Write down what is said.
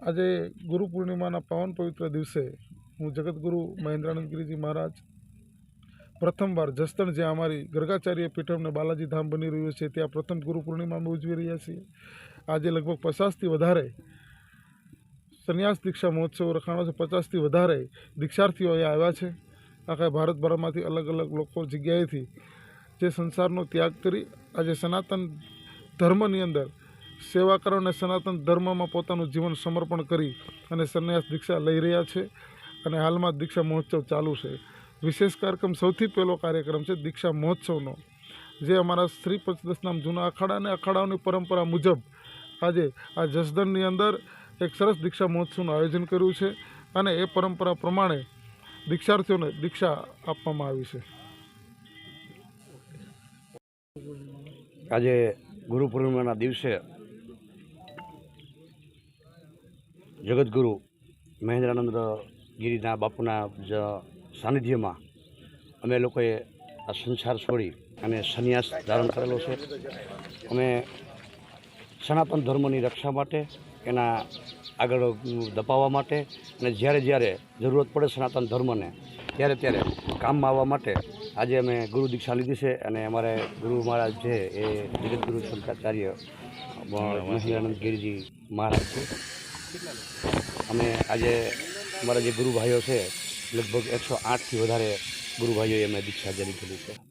આજે ગુરુ પૂર્ણિમાના પાવન પવિત્ર દિવસે હું જગતગુરુ મહેન્દ્રાનંદ ગિરિજી મહારાજ પ્રથમવાર જસદણ જ્યાં અમારી ગર્ગાચાર્ય પીઠમને બાલાજી ધામ બની રહ્યું છે, ત્યાં પ્રથમ ગુરુ પૂર્ણિમા અમે ઉજવી રહ્યા છીએ. આજે લગભગ પચાસથી વધારે સંન્યાસ દીક્ષા મહોત્સવ રખાણો છે, પચાસથી વધારે દીક્ષાર્થીઓ અહીંયા આવ્યા છે. આખા ભારતભરમાંથી અલગ અલગ લોકો જગ્યાએથી જે સંસારનો ત્યાગ કરી આજે સનાતન ધર્મની અંદર સેવા કરો અને સનાતન ધર્મમાં પોતાનું જીવન સમર્પણ કરી અને સંન્યાસ દીક્ષા લઈ રહ્યા છે અને હાલમાં દીક્ષા મહોત્સવ ચાલુ છે. વિશેષ કાર્યક્રમ સૌથી પહેલો કાર્યક્રમ છે દીક્ષા મહોત્સવનો, જે અમારા શ્રી પંચદશનામ જૂના અખાડા અને અખાડાઓની પરંપરા મુજબ આજે આ જસદણની અંદર એક સરસ દીક્ષા મહોત્સવનું આયોજન કર્યું છે અને એ પરંપરા પ્રમાણે દીક્ષાર્થીઓને દીક્ષા આપવામાં આવી છે. આજે ગુરુ પૂર્ણિમાના દિવસે જગતગુરુ મહેન્દ્રાનંદ ગિરિના બાપુના જ સાનિધ્યમાં અમે લોકોએ આ સંસાર છોડી અને સંન્યાસ ધારણ કરેલો છે. અમે સનાતન ધર્મની રક્ષા માટે, એના આગળ દપાવવા માટે અને જ્યારે જ્યારે જરૂરત પડે સનાતન ધર્મને, ત્યારે ત્યારે કામમાં આવવા માટે આજે અમે ગુરુ દીક્ષા લીધી છે અને અમારે ગુરુ મહારાજ છે એ જગદગુરુ શંકરાચાર્ય મહેન્દ્રાનંદ ગિરિજી મહારાજ છે. અમે આજે અમારા જે ગુરુભાઈઓ છે, લગભગ એકસો આઠથી વધારે ગુરુભાઈઓએ અમે દીક્ષા જરી કરી છે.